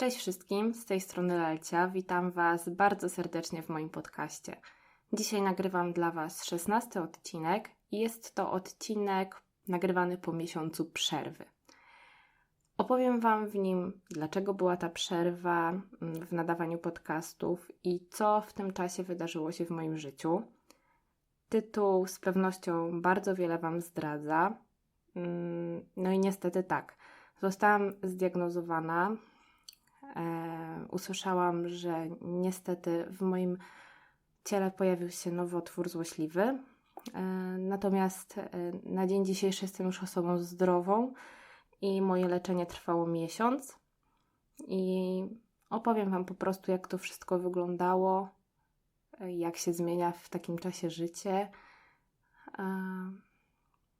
Cześć wszystkim, z tej strony Lelcia. Witam Was bardzo serdecznie w moim podcaście. Dzisiaj nagrywam dla Was 16 odcinek i jest to odcinek nagrywany po miesiącu przerwy. Opowiem Wam w nim, dlaczego była ta przerwa mm, w nadawaniu podcastów i co w tym czasie wydarzyło się w moim życiu. Tytuł z pewnością bardzo wiele Wam zdradza. Mm, no i niestety tak. Zostałam zdiagnozowana. E, usłyszałam, że niestety w moim ciele pojawił się nowotwór złośliwy. E, natomiast e, na dzień dzisiejszy jestem już osobą zdrową i moje leczenie trwało miesiąc. I opowiem Wam po prostu, jak to wszystko wyglądało, jak się zmienia w takim czasie życie.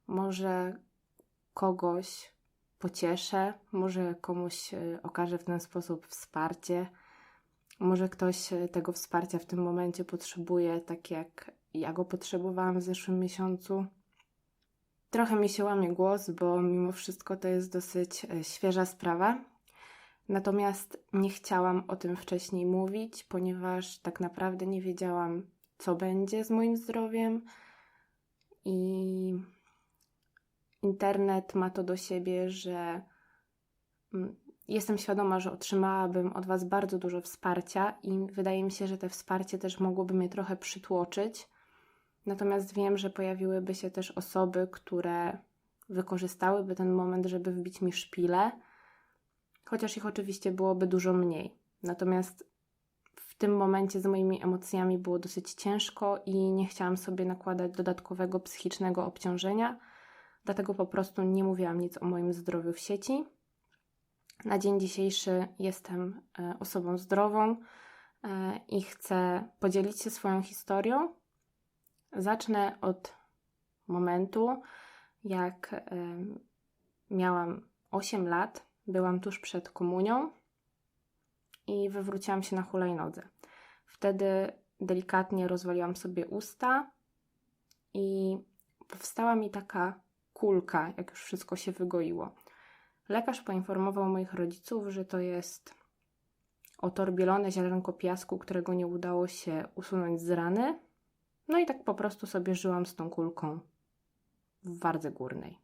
Może kogoś pocieszę, może komuś e, okażę w ten sposób wsparcie. Może ktoś e, tego wsparcia w tym momencie potrzebuje, tak jak ja go potrzebowałam w zeszłym miesiącu. Trochę mi się łamie głos, bo mimo wszystko to jest dosyć e, świeża sprawa. Natomiast nie chciałam o tym wcześniej mówić, ponieważ tak naprawdę nie wiedziałam, co będzie z moim zdrowiem. I internet ma to do siebie, że mm, jestem świadoma, że otrzymałabym od Was bardzo dużo wsparcia i wydaje mi się, że te wsparcie też mogłoby mnie trochę przytłoczyć. Natomiast wiem, że pojawiłyby się też osoby, które wykorzystałyby ten moment, żeby wbić mi szpilę, chociaż ich oczywiście byłoby dużo mniej. Natomiast w tym momencie z moimi emocjami było dosyć ciężko i nie chciałam sobie nakładać dodatkowego psychicznego obciążenia dlatego po prostu nie mówiłam nic o moim zdrowiu w sieci. Na dzień dzisiejszy jestem e, osobą zdrową e, i chcę podzielić się swoją historią. Zacznę od momentu, jak e, miałam 8 lat, byłam tuż przed komunią i wywróciłam się na hulajnodze. Wtedy delikatnie rozwaliłam sobie usta i powstała mi taka kulka, jak już wszystko się wygoiło. Lekarz poinformował moich rodziców, że to jest otorbielone ziarenko piasku, którego nie udało się usunąć z rany. No i tak po prostu sobie żyłam z tą kulką w wardze górnej.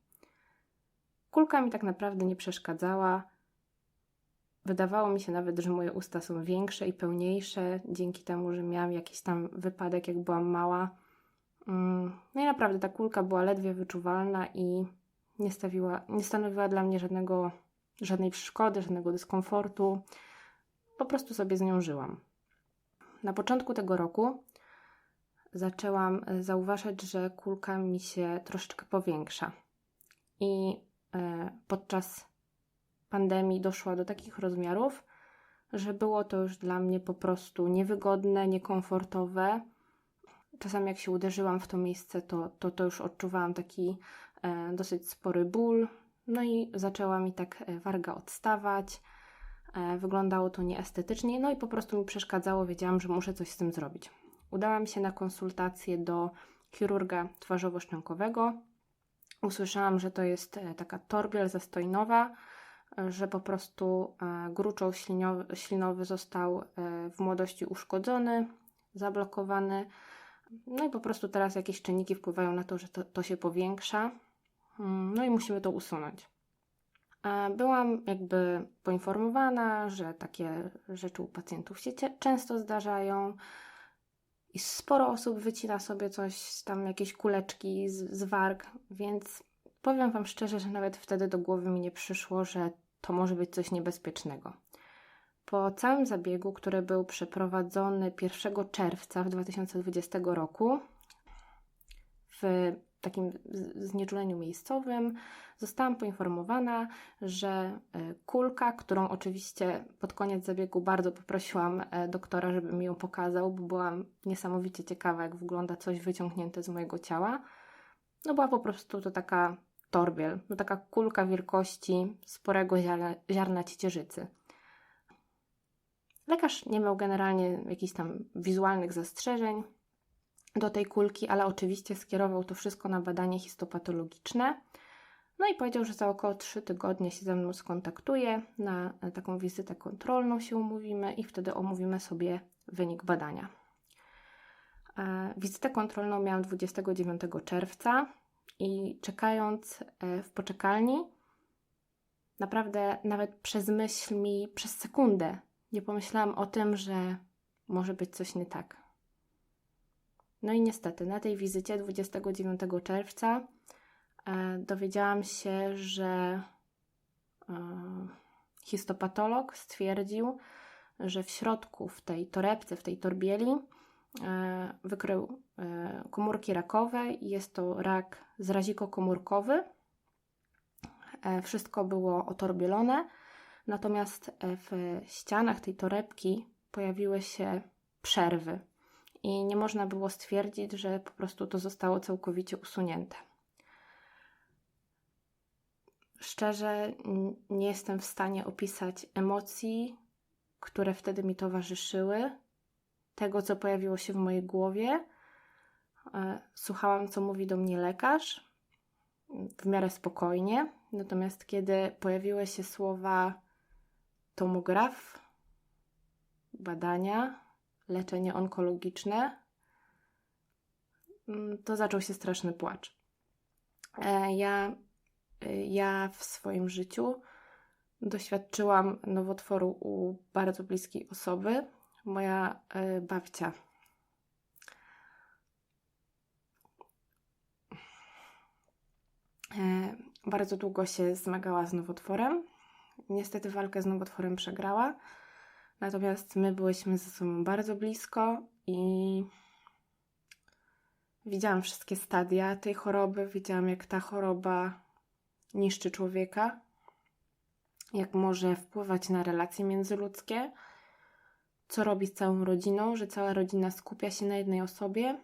Kulka mi tak naprawdę nie przeszkadzała. Wydawało mi się nawet, że moje usta są większe i pełniejsze dzięki temu, że miałam jakiś tam wypadek, jak byłam mała no i naprawdę ta kulka była ledwie wyczuwalna i nie, stawiła, nie stanowiła dla mnie żadnego, żadnej przeszkody, żadnego dyskomfortu. Po prostu sobie z nią żyłam. Na początku tego roku zaczęłam e, zauważać, że kulka mi się troszeczkę powiększa. I e, podczas pandemii doszła do takich rozmiarów, że było to już dla mnie po prostu niewygodne, niekomfortowe czasami jak się uderzyłam w to miejsce, to, to, to już odczuwałam taki e, dosyć spory ból. No i zaczęła mi tak e, warga odstawać. E, wyglądało to nieestetycznie, no i po prostu mi przeszkadzało. Wiedziałam, że muszę coś z tym zrobić. Udałam się na konsultację do chirurga twarzowo-szczękowego. Usłyszałam, że to jest e, taka torbiel zastojnowa, że po prostu e, gruczoł ślinowy, ślinowy został w młodości uszkodzony, zablokowany no i po prostu teraz jakieś czynniki wpływają na to, że to, to się powiększa. Mm, no i musimy to usunąć. Byłam jakby poinformowana, że takie rzeczy u pacjentów się często zdarzają i sporo osób wycina sobie coś, tam jakieś kuleczki z, z warg, więc powiem Wam szczerze, że nawet wtedy do głowy mi nie przyszło, że to może być coś niebezpiecznego. Po całym zabiegu, który był przeprowadzony 1 czerwca w 2020 roku w takim znieczuleniu miejscowym, zostałam poinformowana, że e, kulka, którą oczywiście pod koniec zabiegu bardzo poprosiłam e, doktora, żeby mi ją pokazał, bo byłam niesamowicie ciekawa, jak wygląda coś wyciągnięte z mojego ciała. No była po prostu to taka torbiel, no taka kulka wielkości sporego ziarna, ziarna ciecierzycy. Lekarz nie miał generalnie jakichś tam wizualnych zastrzeżeń do tej kulki, ale oczywiście skierował to wszystko na badanie histopatologiczne. No i powiedział, że za około 3 tygodnie się ze mną skontaktuje, na taką wizytę kontrolną się umówimy i wtedy omówimy sobie wynik badania. E, wizytę kontrolną miałam 29 czerwca i czekając e, w poczekalni, naprawdę nawet przez myśl mi, przez sekundę nie pomyślałam o tym, że może być coś nie tak. No i niestety, na tej wizycie 29 czerwca e, dowiedziałam się, że e, histopatolog stwierdził, że w środku, w tej torebce, w tej torbieli e, wykrył e, komórki rakowe jest to rak zrazikokomórkowy. E, wszystko było otorbielone, natomiast e, w ścianach tej torebki pojawiły się przerwy i nie można było stwierdzić, że po prostu to zostało całkowicie usunięte. Szczerze, nie jestem w stanie opisać emocji, które wtedy mi towarzyszyły, tego, co pojawiło się w mojej głowie. E, słuchałam, co mówi do mnie lekarz, w miarę spokojnie. Natomiast kiedy pojawiły się słowa tomograf, badania, leczenie onkologiczne, mm, to zaczął się straszny płacz. E, ja, e, ja w swoim życiu doświadczyłam nowotworu u bardzo bliskiej osoby. Moja e, babcia bardzo długo się zmagała z nowotworem. Niestety walkę z nowotworem przegrała. Natomiast my byliśmy ze sobą bardzo blisko i widziałam wszystkie stadia tej choroby, widziałam jak ta choroba niszczy człowieka, jak może wpływać na relacje międzyludzkie, co robi z całą rodziną, że cała rodzina skupia się na jednej osobie,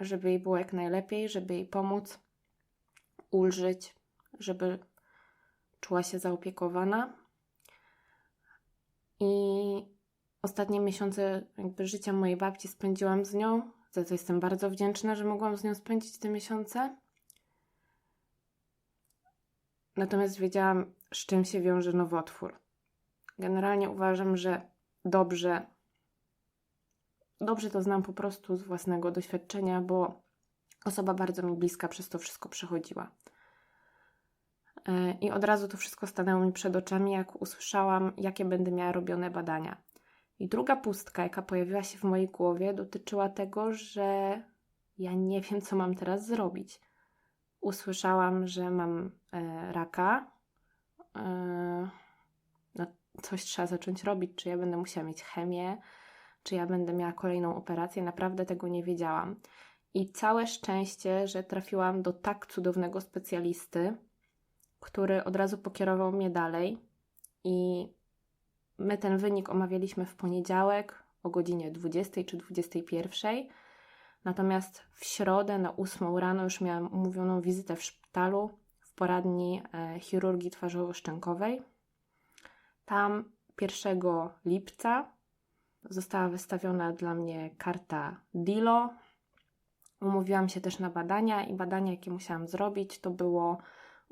żeby jej było jak najlepiej, żeby jej pomóc, ulżyć, żeby czuła się zaopiekowana. I ostatnie miesiące jakby życia mojej babci spędziłam z nią, za co jestem bardzo wdzięczna, że mogłam z nią spędzić te miesiące. Natomiast wiedziałam, z czym się wiąże nowotwór. Generalnie uważam, że dobrze, dobrze to znam po prostu z własnego doświadczenia, bo osoba bardzo mi bliska przez to wszystko przechodziła. I od razu to wszystko stanęło mi przed oczami, jak usłyszałam, jakie będę miała robione badania. I druga pustka, jaka pojawiła się w mojej głowie, dotyczyła tego, że ja nie wiem, co mam teraz zrobić. Usłyszałam, że mam e, raka. E, no, coś trzeba zacząć robić. Czy ja będę musiała mieć chemię, czy ja będę miała kolejną operację. Naprawdę tego nie wiedziałam. I całe szczęście, że trafiłam do tak cudownego specjalisty, który od razu pokierował mnie dalej. I my ten wynik omawialiśmy w poniedziałek o godzinie 20 czy 21. Natomiast w środę na 8 rano już miałam umówioną wizytę w szpitalu w poradni e, chirurgii twarzowo-szczękowej. Tam 1 lipca została wystawiona dla mnie karta DILO. Umówiłam się też na badania i badania, jakie musiałam zrobić, to było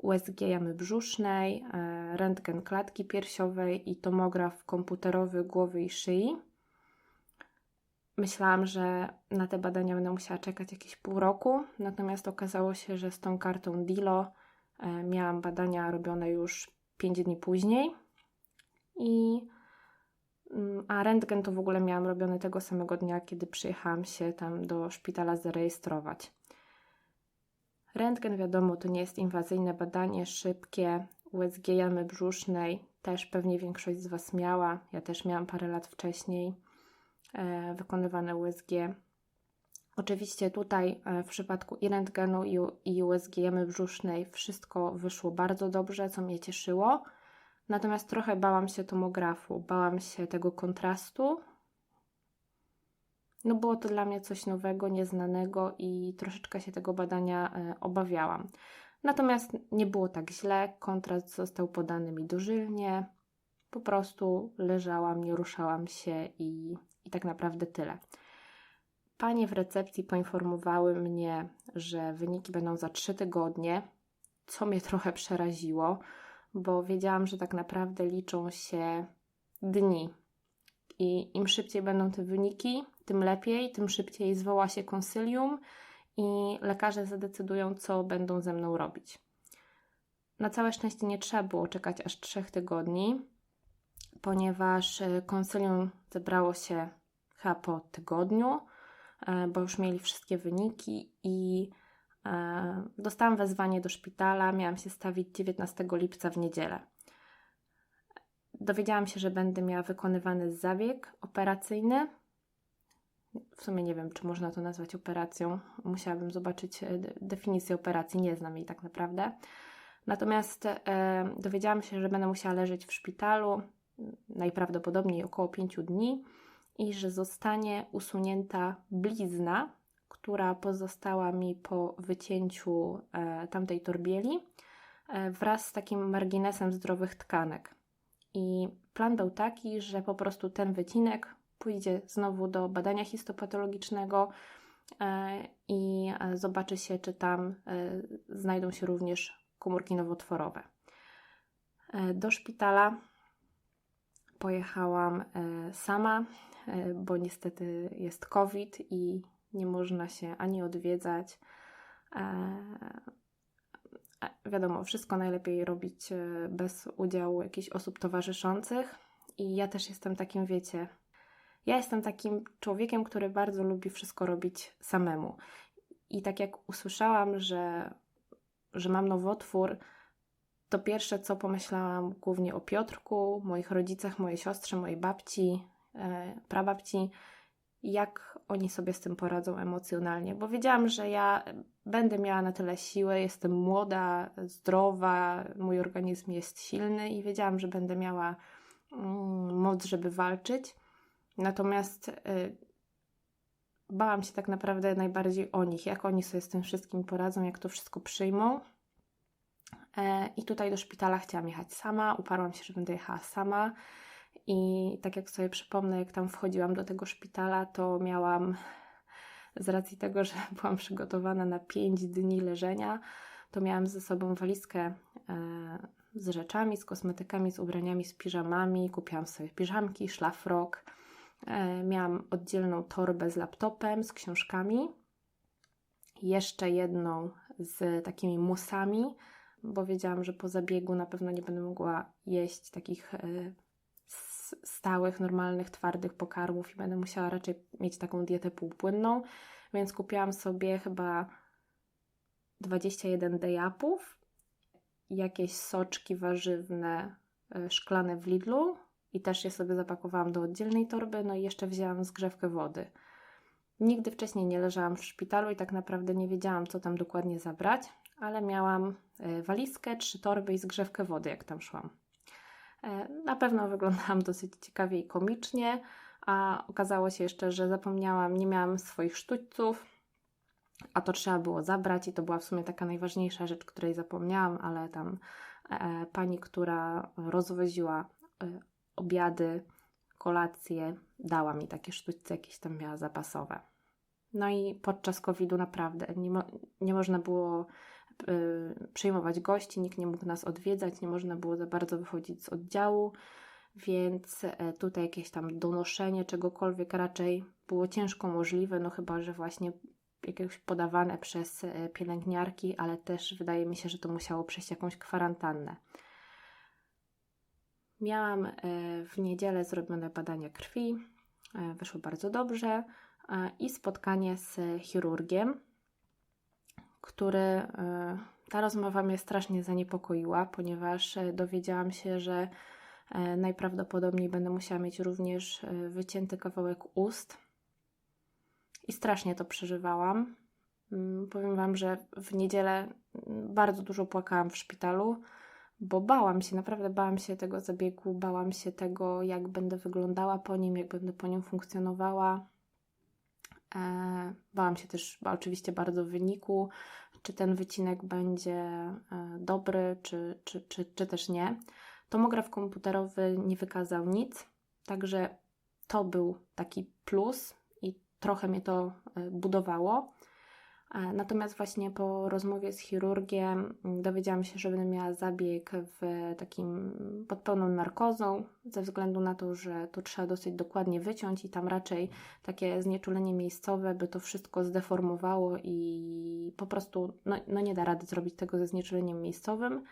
USG jamy brzusznej, e, rentgen klatki piersiowej i tomograf komputerowy głowy i szyi. Myślałam, że na te badania będę musiała czekać jakieś pół roku, natomiast okazało się, że z tą kartą DILO e, miałam badania robione już 5 dni później. I, mm, a rentgen to w ogóle miałam robiony tego samego dnia, kiedy przyjechałam się tam do szpitala zarejestrować. Rentgen, wiadomo, to nie jest inwazyjne badanie, szybkie. USG jamy brzusznej też pewnie większość z Was miała. Ja też miałam parę lat wcześniej e, wykonywane USG. Oczywiście tutaj e, w przypadku i rentgenu i, USG jamy brzusznej wszystko wyszło bardzo dobrze, co mnie cieszyło. Natomiast trochę bałam się tomografu, bałam się tego kontrastu, no było to dla mnie coś nowego, nieznanego i troszeczkę się tego badania e, obawiałam. Natomiast nie było tak źle, kontrast został podany mi dożylnie, po prostu leżałam, nie ruszałam się i, i tak naprawdę tyle. Panie w recepcji poinformowały mnie, że wyniki będą za 3 tygodnie, co mnie trochę przeraziło, bo wiedziałam, że tak naprawdę liczą się dni. I im szybciej będą te wyniki, tym lepiej, tym szybciej zwoła się konsylium i lekarze zadecydują, co będą ze mną robić. Na całe szczęście nie trzeba było czekać aż trzech tygodni, ponieważ e, konsylium zebrało się chyba po tygodniu, e, bo już mieli wszystkie wyniki i e, dostałam wezwanie do szpitala. Miałam się stawić 19 lipca w niedzielę. Dowiedziałam się, że będę miała wykonywany zabieg operacyjny. W sumie nie wiem, czy można to nazwać operacją. Musiałabym zobaczyć definicję operacji, nie znam jej tak naprawdę. Natomiast e, dowiedziałam się, że będę musiała leżeć w szpitalu najprawdopodobniej około 5 dni i że zostanie usunięta blizna, która pozostała mi po wycięciu e, tamtej torbieli e, wraz z takim marginesem zdrowych tkanek. I plan był taki, że po prostu ten wycinek pójdzie znowu do badania histopatologicznego e, i e, zobaczy się, czy tam e, znajdą się również komórki nowotworowe. Do szpitala pojechałam sama, bo niestety jest COVID i nie można się ani odwiedzać. Wiadomo, wszystko najlepiej robić bez udziału jakichś osób towarzyszących. I ja też jestem takim, wiecie, ja jestem takim człowiekiem, który bardzo lubi wszystko robić samemu. I tak jak usłyszałam, że, że mam nowotwór, to pierwsze co pomyślałam głównie o Piotrku, moich rodzicach, mojej siostrze, mojej babci, e, prababci, jak oni sobie z tym poradzą emocjonalnie, bo wiedziałam, że ja będę miała na tyle siły, jestem młoda, zdrowa, mój organizm jest silny i wiedziałam, że będę miała mm, moc, żeby walczyć. Natomiast y, bałam się tak naprawdę najbardziej o nich, jak oni sobie z tym wszystkim poradzą, jak to wszystko przyjmą. E, I tutaj do szpitala chciałam jechać sama, uparłam się, że będę jechała sama. I tak jak sobie przypomnę, jak tam wchodziłam do tego szpitala, to miałam, z racji tego, że byłam przygotowana na 5 dni leżenia, to miałam ze sobą walizkę e, z rzeczami, z kosmetykami, z ubraniami, z piżamami. Kupiłam sobie piżamki, szlafrok. E, miałam oddzielną torbę z laptopem, z książkami. Jeszcze jedną z takimi musami, bo wiedziałam, że po zabiegu na pewno nie będę mogła jeść takich stałych, normalnych, twardych pokarmów i będę musiała raczej mieć taką dietę półpłynną, więc kupiłam sobie chyba 21 dejapów, jakieś soczki warzywne e, szklane w Lidlu i też je sobie zapakowałam do oddzielnej torby, no i jeszcze wzięłam zgrzewkę wody. Nigdy wcześniej nie leżałam w szpitalu i tak naprawdę nie wiedziałam, co tam dokładnie zabrać, ale miałam e, walizkę, trzy torby i zgrzewkę wody, jak tam szłam. E, na pewno wyglądałam dosyć ciekawie i komicznie, a okazało się jeszcze, że zapomniałam, nie miałam swoich sztućców, a to trzeba było zabrać i to była w sumie taka najważniejsza rzecz, której zapomniałam, ale tam e, pani, która rozwoziła e, obiady, kolacje, dała mi takie sztućce, jakieś tam miała zapasowe. No i podczas COVID-u naprawdę nie, mo nie można było przyjmować gości, nikt nie mógł nas odwiedzać, nie można było za bardzo wychodzić z oddziału, więc e, tutaj jakieś tam donoszenie czegokolwiek raczej było ciężko możliwe, no chyba, że właśnie jakieś podawane przez e, pielęgniarki, ale też wydaje mi się, że to musiało przejść jakąś kwarantannę. Miałam e, w niedzielę zrobione badania krwi, wyszło bardzo dobrze i spotkanie z chirurgiem, który e, ta rozmowa mnie strasznie zaniepokoiła, ponieważ e, dowiedziałam się, że e, najprawdopodobniej będę musiała mieć również wycięty kawałek ust. I strasznie to przeżywałam. Mm, powiem Wam, że w niedzielę mm, bardzo dużo płakałam w szpitalu, bo bałam się, naprawdę bałam się tego zabiegu, bałam się tego, jak będę wyglądała po nim, jak będę po nim funkcjonowała. E, bałam się też oczywiście bardzo wyniku, czy ten wycinek będzie e, dobry, czy, czy, czy, czy też nie. Tomograf komputerowy nie wykazał nic, także to był taki plus i trochę mnie to e, budowało. E, natomiast właśnie po rozmowie z chirurgiem mm, dowiedziałam się, że będę miała zabieg w takim pod pełną narkozą, ze względu na to, że to trzeba dosyć dokładnie wyciąć i tam raczej takie znieczulenie miejscowe by to wszystko zdeformowało i po prostu no, no nie da rady zrobić tego ze znieczuleniem miejscowym.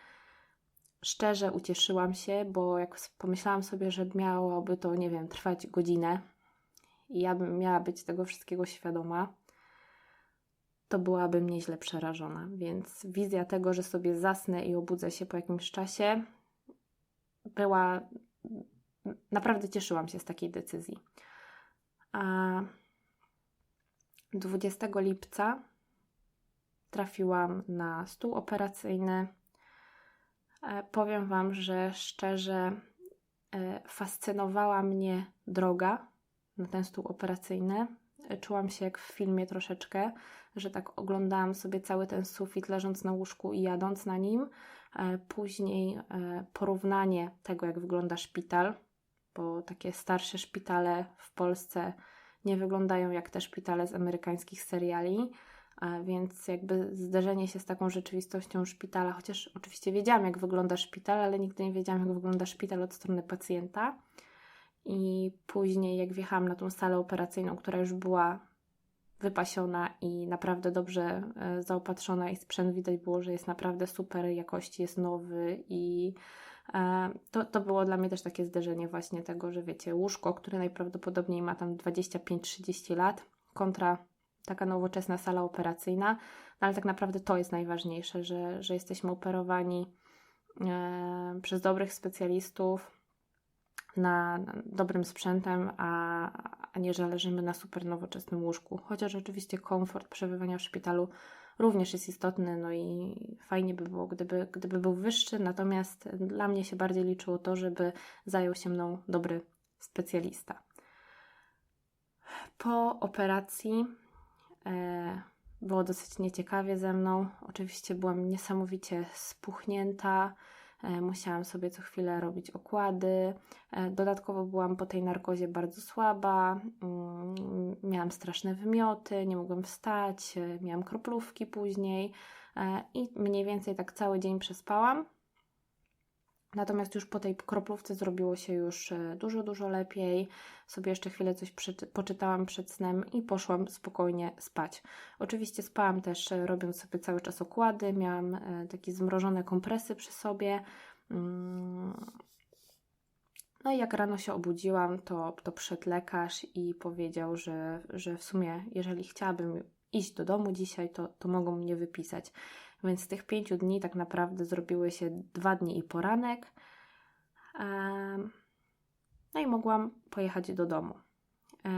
Szczerze ucieszyłam się, bo jak pomyślałam sobie, że miałoby to, nie wiem, trwać godzinę i ja bym miała być tego wszystkiego świadoma, to byłabym nieźle przerażona. Więc wizja tego, że sobie zasnę i obudzę się po jakimś czasie, była. Naprawdę cieszyłam się z takiej decyzji. A 20 lipca trafiłam na stół operacyjny. E, powiem Wam, że szczerze e, fascynowała mnie droga na ten stół operacyjny. Czułam się jak w filmie troszeczkę, że tak oglądałam sobie cały ten sufit leżąc na łóżku i jadąc na nim. E, później e, porównanie tego, jak wygląda szpital, bo takie starsze szpitale w Polsce nie wyglądają jak te szpitale z amerykańskich seriali, e, więc jakby zderzenie się z taką rzeczywistością szpitala, chociaż oczywiście wiedziałam, jak wygląda szpital, ale nigdy nie wiedziałam, jak wygląda szpital od strony pacjenta. I później, jak wjechałam na tą salę operacyjną, która już była wypasiona i naprawdę dobrze e, zaopatrzona i sprzęt widać było, że jest naprawdę super jakości, jest nowy i e, to, to było dla mnie też takie zderzenie właśnie tego, że wiecie, łóżko, które najprawdopodobniej ma tam 25-30 lat kontra taka nowoczesna sala operacyjna, no ale tak naprawdę to jest najważniejsze, że, że jesteśmy operowani e, przez dobrych specjalistów, na, dobrym sprzętem, a, a nie, że leżymy na super nowoczesnym łóżku. Chociaż oczywiście komfort przebywania w szpitalu również jest istotny, no i fajnie by było, gdyby, gdyby był wyższy, natomiast dla mnie się bardziej liczyło to, żeby zajął się mną dobry specjalista. Po operacji e, było dosyć nieciekawie ze mną. Oczywiście byłam niesamowicie spuchnięta, musiałam sobie co chwilę robić okłady. E, dodatkowo byłam po tej narkozie bardzo słaba, mm, miałam straszne wymioty, nie mogłam wstać, e, miałam kroplówki później i mniej więcej tak cały dzień przespałam. Natomiast już po tej kroplówce zrobiło się już e, dużo, dużo lepiej. Sobie jeszcze chwilę coś poczytałam przed snem i poszłam spokojnie spać. Oczywiście spałam też e, robiąc sobie cały czas okłady, miałam e, takie zmrożone kompresy przy sobie. Mm. No i jak rano się obudziłam, to, to przyszedł lekarz i powiedział, że, że w sumie jeżeli chciałabym iść do domu dzisiaj, to, to mogą mnie wypisać. Więc z tych pięciu dni tak naprawdę zrobiły się dwa dni i poranek. No i mogłam pojechać do domu. E,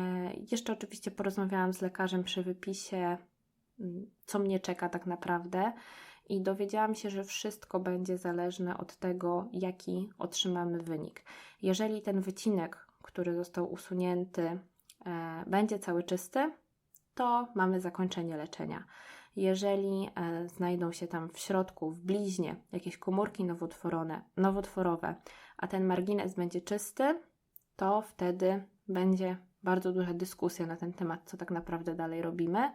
jeszcze oczywiście porozmawiałam z lekarzem przy wypisie, mm, co mnie czeka tak naprawdę, i dowiedziałam się, że wszystko będzie zależne od tego, jaki otrzymamy wynik. Jeżeli ten wycinek, który został usunięty, e, będzie cały czysty, to mamy zakończenie leczenia. Jeżeli e, znajdą się tam w środku, w bliźnie jakieś komórki nowotworone, nowotworowe, a ten margines będzie czysty, to wtedy będzie bardzo duża dyskusja na ten temat, co tak naprawdę dalej robimy.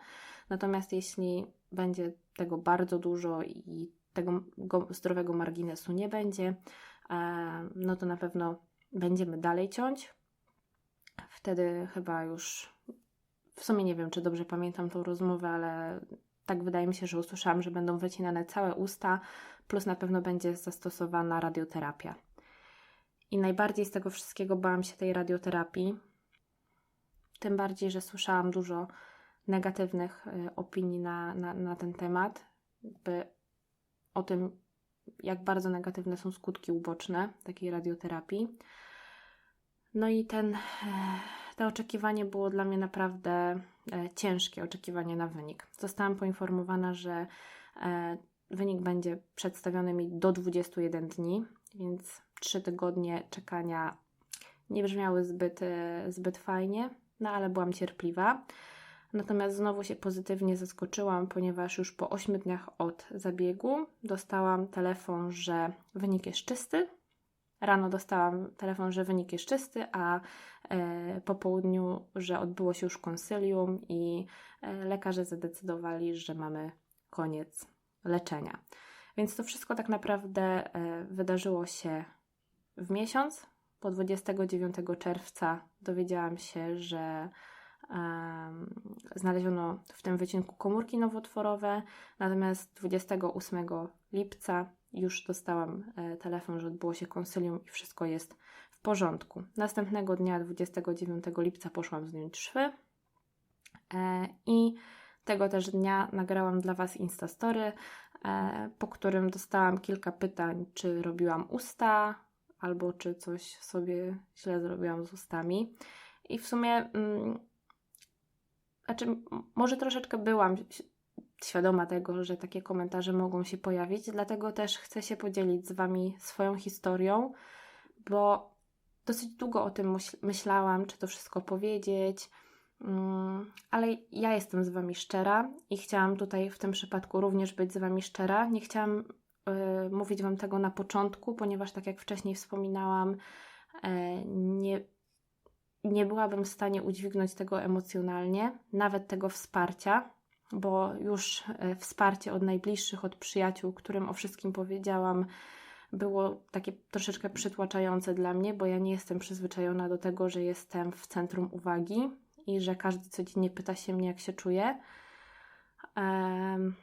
Natomiast jeśli będzie tego bardzo dużo i tego zdrowego marginesu nie będzie, e, no to na pewno będziemy dalej ciąć. Wtedy chyba już w sumie nie wiem, czy dobrze pamiętam tą rozmowę, ale tak wydaje mi się, że usłyszałam, że będą wycinane całe usta, plus na pewno będzie zastosowana radioterapia. I najbardziej z tego wszystkiego bałam się tej radioterapii. Tym bardziej, że słyszałam dużo negatywnych y, opinii na, na, na ten temat, jakby o tym, jak bardzo negatywne są skutki uboczne takiej radioterapii. No i ten, e, to oczekiwanie było dla mnie naprawdę e, ciężkie, oczekiwanie na wynik. Zostałam poinformowana, że e, wynik będzie przedstawiony mi do 21 dni, więc 3 tygodnie czekania nie brzmiały zbyt, zbyt fajnie, no ale byłam cierpliwa. Natomiast znowu się pozytywnie zaskoczyłam, ponieważ już po 8 dniach od zabiegu dostałam telefon, że wynik jest czysty, Rano dostałam telefon, że wynik jest czysty, a e, po południu, że odbyło się już konsylium i e, lekarze zadecydowali, że mamy koniec leczenia. Więc to wszystko tak naprawdę e, wydarzyło się w miesiąc. Po 29 czerwca dowiedziałam się, że znaleziono w tym wycinku komórki nowotworowe, natomiast 28 lipca już dostałam e, telefon, że odbyło się konsylium i wszystko jest w porządku. Następnego dnia, 29 lipca, poszłam zdjąć szwy e, i tego też dnia nagrałam dla Was Instastory, e, po którym dostałam kilka pytań, czy robiłam usta, albo czy coś sobie źle zrobiłam z ustami. I w sumie, mm, znaczy, może troszeczkę byłam świadoma tego, że takie komentarze mogą się pojawić, dlatego też chcę się podzielić z Wami swoją historią, bo dosyć długo o tym myślałam, czy to wszystko powiedzieć, mm, ale ja jestem z Wami szczera i chciałam tutaj w tym przypadku również być z Wami szczera. Nie chciałam y, mówić Wam tego na początku, ponieważ, tak jak wcześniej wspominałam, y, nie, nie byłabym w stanie udźwignąć tego emocjonalnie, nawet tego wsparcia, bo już e, wsparcie od najbliższych, od przyjaciół, którym o wszystkim powiedziałam, było takie troszeczkę przytłaczające dla mnie, bo ja nie jestem przyzwyczajona do tego, że jestem w centrum uwagi i że każdy codziennie pyta się mnie, jak się czuję. Um,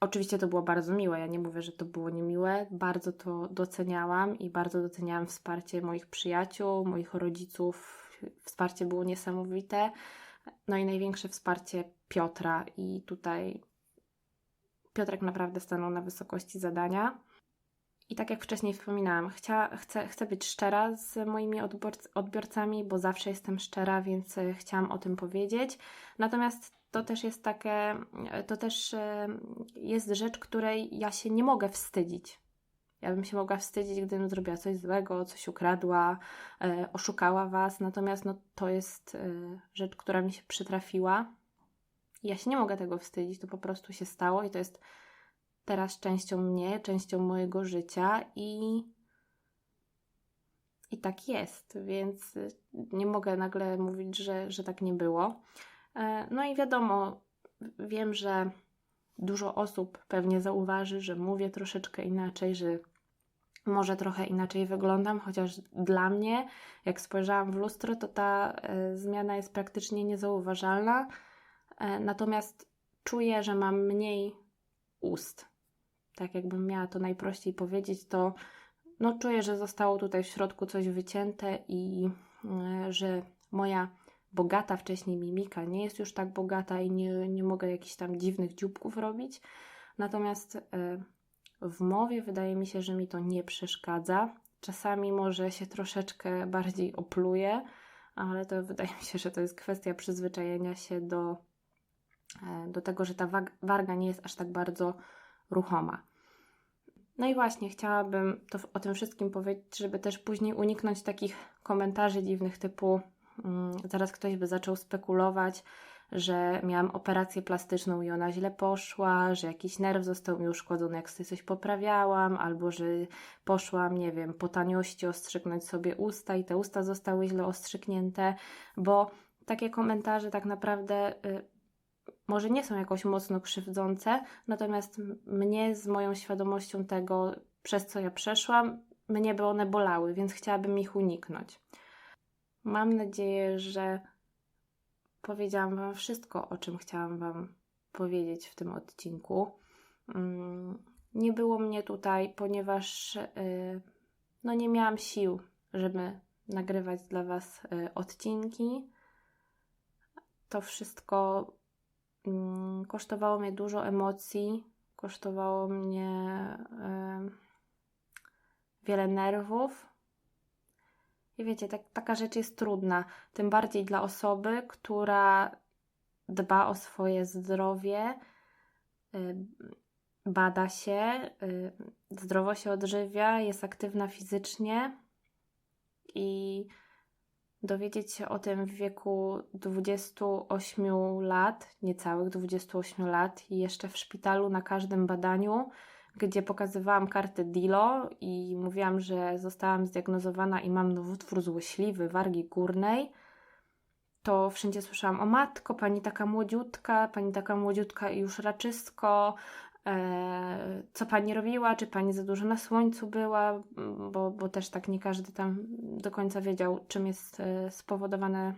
oczywiście to było bardzo miłe. Ja nie mówię, że to było niemiłe. Bardzo to doceniałam i bardzo doceniałam wsparcie moich przyjaciół, moich rodziców. Wsparcie było niesamowite. No i największe wsparcie Piotra, i tutaj Piotrek naprawdę stanął na wysokości zadania. I tak jak wcześniej wspominałam, chcia, chcę, chcę być szczera z moimi odbiorcami, bo zawsze jestem szczera, więc e, chciałam o tym powiedzieć. Natomiast to też jest takie, to też e, jest rzecz, której ja się nie mogę wstydzić. Ja bym się mogła wstydzić, gdybym zrobiła coś złego, coś ukradła, e, oszukała was, natomiast no, to jest e, rzecz, która mi się przytrafiła. Ja się nie mogę tego wstydzić, to po prostu się stało i to jest teraz częścią mnie, częścią mojego życia i, i tak jest, więc e, nie mogę nagle mówić, że, że tak nie było. E, no i wiadomo, wiem, że dużo osób pewnie zauważy, że mówię troszeczkę inaczej, że może trochę inaczej wyglądam, chociaż dla mnie, jak spojrzałam w lustro, to ta e, zmiana jest praktycznie niezauważalna. E, natomiast czuję, że mam mniej ust. Tak jakbym miała to najprościej powiedzieć, to no, czuję, że zostało tutaj w środku coś wycięte i e, że moja bogata wcześniej mimika nie jest już tak bogata i nie, nie mogę jakichś tam dziwnych dzióbków robić. Natomiast w mowie wydaje mi się, że mi to nie przeszkadza. Czasami może się troszeczkę bardziej opluje, ale to wydaje mi się, że to jest kwestia przyzwyczajenia się do, e, do tego, że ta warga nie jest aż tak bardzo ruchoma. No i właśnie, chciałabym to, o tym wszystkim powiedzieć, żeby też później uniknąć takich komentarzy dziwnych typu mm, zaraz ktoś by zaczął spekulować, że miałam operację plastyczną i ona źle poszła, że jakiś nerw został mi uszkodzony, jak sobie coś poprawiałam, albo że poszłam, nie wiem, po taniości ostrzygnąć sobie usta i te usta zostały źle ostrzyknięte, bo takie komentarze tak naprawdę y, może nie są jakoś mocno krzywdzące, natomiast mnie z moją świadomością tego, przez co ja przeszłam, mnie by one bolały, więc chciałabym ich uniknąć. Mam nadzieję, że powiedziałam Wam wszystko, o czym chciałam Wam powiedzieć w tym odcinku. Mm, nie było mnie tutaj, ponieważ y, no nie miałam sił, żeby nagrywać dla Was y, odcinki. To wszystko mm, kosztowało mnie dużo emocji, kosztowało mnie y, wiele nerwów, i wiecie, tak, taka rzecz jest trudna, tym bardziej dla osoby, która dba o swoje zdrowie, y, bada się, y, zdrowo się odżywia, jest aktywna fizycznie i dowiedzieć się o tym w wieku 28 lat, niecałych 28 lat i jeszcze w szpitalu na każdym badaniu, gdzie pokazywałam kartę DILO i mówiłam, że zostałam zdiagnozowana i mam nowotwór złośliwy wargi górnej, to wszędzie słyszałam, o matko, pani taka młodziutka, pani taka młodziutka i już raczysko, e, co pani robiła, czy pani za dużo na słońcu była, bo, bo też tak nie każdy tam do końca wiedział, czym jest e, spowodowane,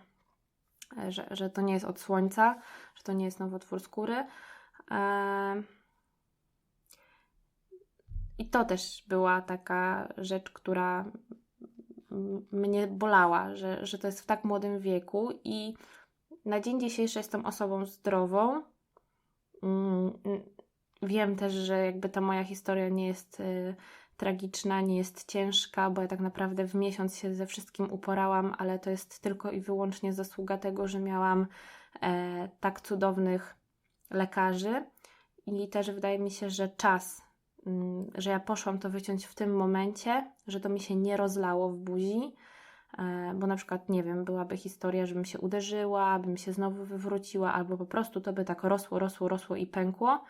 e, że, że to nie jest od słońca, że to nie jest nowotwór skóry. I to też była taka rzecz, która mnie bolała, że, że to jest w tak młodym wieku i na dzień dzisiejszy jestem osobą zdrową. Mm, wiem też, że jakby ta moja historia nie jest y, tragiczna, nie jest ciężka, bo ja tak naprawdę w miesiąc się ze wszystkim uporałam, ale to jest tylko i wyłącznie zasługa tego, że miałam e, tak cudownych lekarzy. I też wydaje mi się, że czas że ja poszłam to wyciąć w tym momencie, że to mi się nie rozlało w buzi, e, bo na przykład, nie wiem, byłaby historia, żebym się uderzyła, bym się znowu wywróciła, albo po prostu to by tak rosło, rosło, rosło i pękło,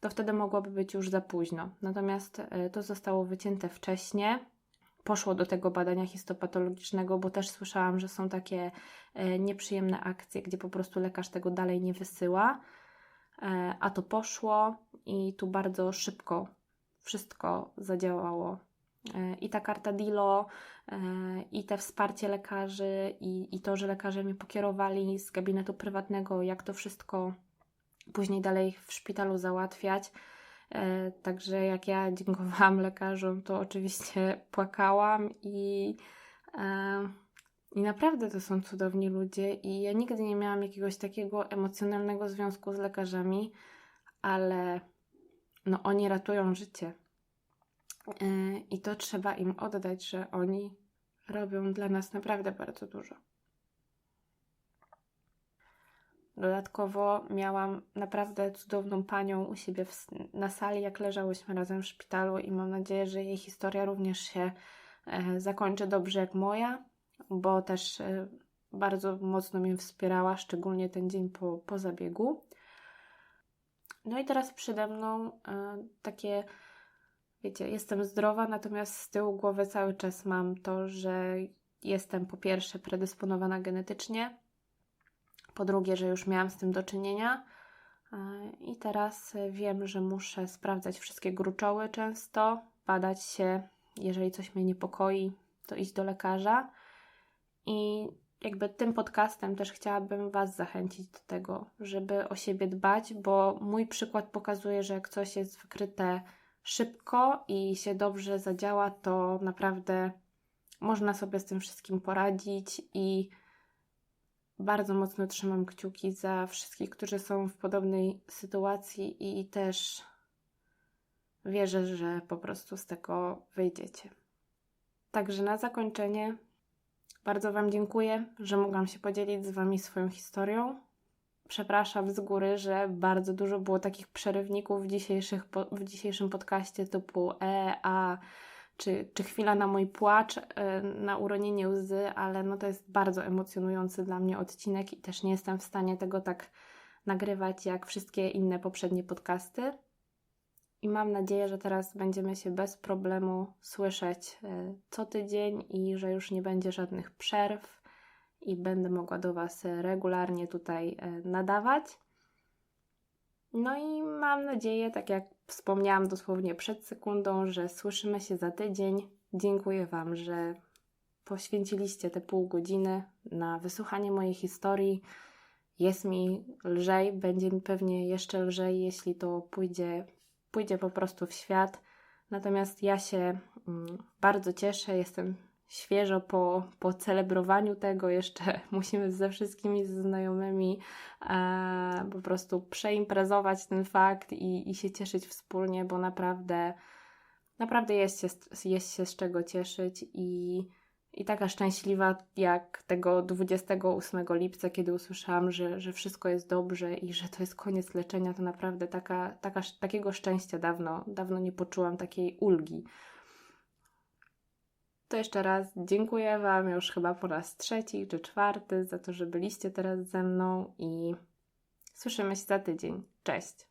to wtedy mogłoby być już za późno. Natomiast e, to zostało wycięte wcześniej. Poszło do tego badania histopatologicznego, bo też słyszałam, że są takie e, nieprzyjemne akcje, gdzie po prostu lekarz tego dalej nie wysyła. A to poszło i tu bardzo szybko wszystko zadziałało. E, I ta karta DILO, e, i te wsparcie lekarzy, i, i to, że lekarze mnie pokierowali z gabinetu prywatnego, jak to wszystko później dalej w szpitalu załatwiać. E, także jak ja dziękowałam lekarzom, to oczywiście płakałam i, i naprawdę to są cudowni ludzie i ja nigdy nie miałam jakiegoś takiego emocjonalnego związku z lekarzami, ale no oni ratują życie. E, I to trzeba im oddać, że oni robią dla nas naprawdę bardzo dużo. Dodatkowo miałam naprawdę cudowną panią u siebie w, na sali, jak leżałyśmy razem w szpitalu, i mam nadzieję, że jej historia również się e, zakończy dobrze jak moja, bo też e, bardzo mocno mnie wspierała, szczególnie ten dzień po, po zabiegu. No i teraz przede mną e, takie, wiecie, jestem zdrowa, natomiast z tyłu głowy cały czas mam to, że jestem po pierwsze predysponowana genetycznie, po drugie, że już miałam z tym do czynienia. E, I teraz wiem, że muszę sprawdzać wszystkie gruczoły często, badać się, jeżeli coś mnie niepokoi, to iść do lekarza. I jakby tym podcastem też chciałabym Was zachęcić do tego, żeby o siebie dbać, bo mój przykład pokazuje, że jak coś jest wykryte szybko i się dobrze zadziała, to naprawdę można sobie z tym wszystkim poradzić i bardzo mocno trzymam kciuki za wszystkich, którzy są w podobnej sytuacji i też wierzę, że po prostu z tego wyjdziecie. Także na zakończenie bardzo Wam dziękuję, że mogłam się podzielić z Wami swoją historią. Przepraszam z góry, że bardzo dużo było takich przerywników w, dzisiejszych, w dzisiejszym podcaście typu E, A, czy, czy chwila na mój płacz, e, na uronienie łzy, ale no to jest bardzo emocjonujący dla mnie odcinek i też nie jestem w stanie tego tak nagrywać jak wszystkie inne poprzednie podcasty. I mam nadzieję, że teraz będziemy się bez problemu słyszeć e, co tydzień i że już nie będzie żadnych przerw i będę mogła do Was regularnie tutaj e, nadawać. No i mam nadzieję, tak jak wspomniałam dosłownie przed sekundą, że słyszymy się za tydzień. Dziękuję Wam, że poświęciliście te pół godziny na wysłuchanie mojej historii. Jest mi lżej, będzie mi pewnie jeszcze lżej, jeśli to pójdzie pójdzie po prostu w świat. Natomiast ja się mm, bardzo cieszę, jestem świeżo po, po celebrowaniu tego, jeszcze musimy ze wszystkimi znajomymi e, po prostu przeimprezować ten fakt i, i się cieszyć wspólnie, bo naprawdę, naprawdę jest się, jest się z czego cieszyć i i taka szczęśliwa jak tego 28 lipca, kiedy usłyszałam, że, że wszystko jest dobrze i że to jest koniec leczenia, to naprawdę taka, taka, takiego szczęścia dawno, dawno nie poczułam, takiej ulgi. To jeszcze raz dziękuję Wam już chyba po raz trzeci czy czwarty za to, że byliście teraz ze mną i słyszymy się za tydzień. Cześć!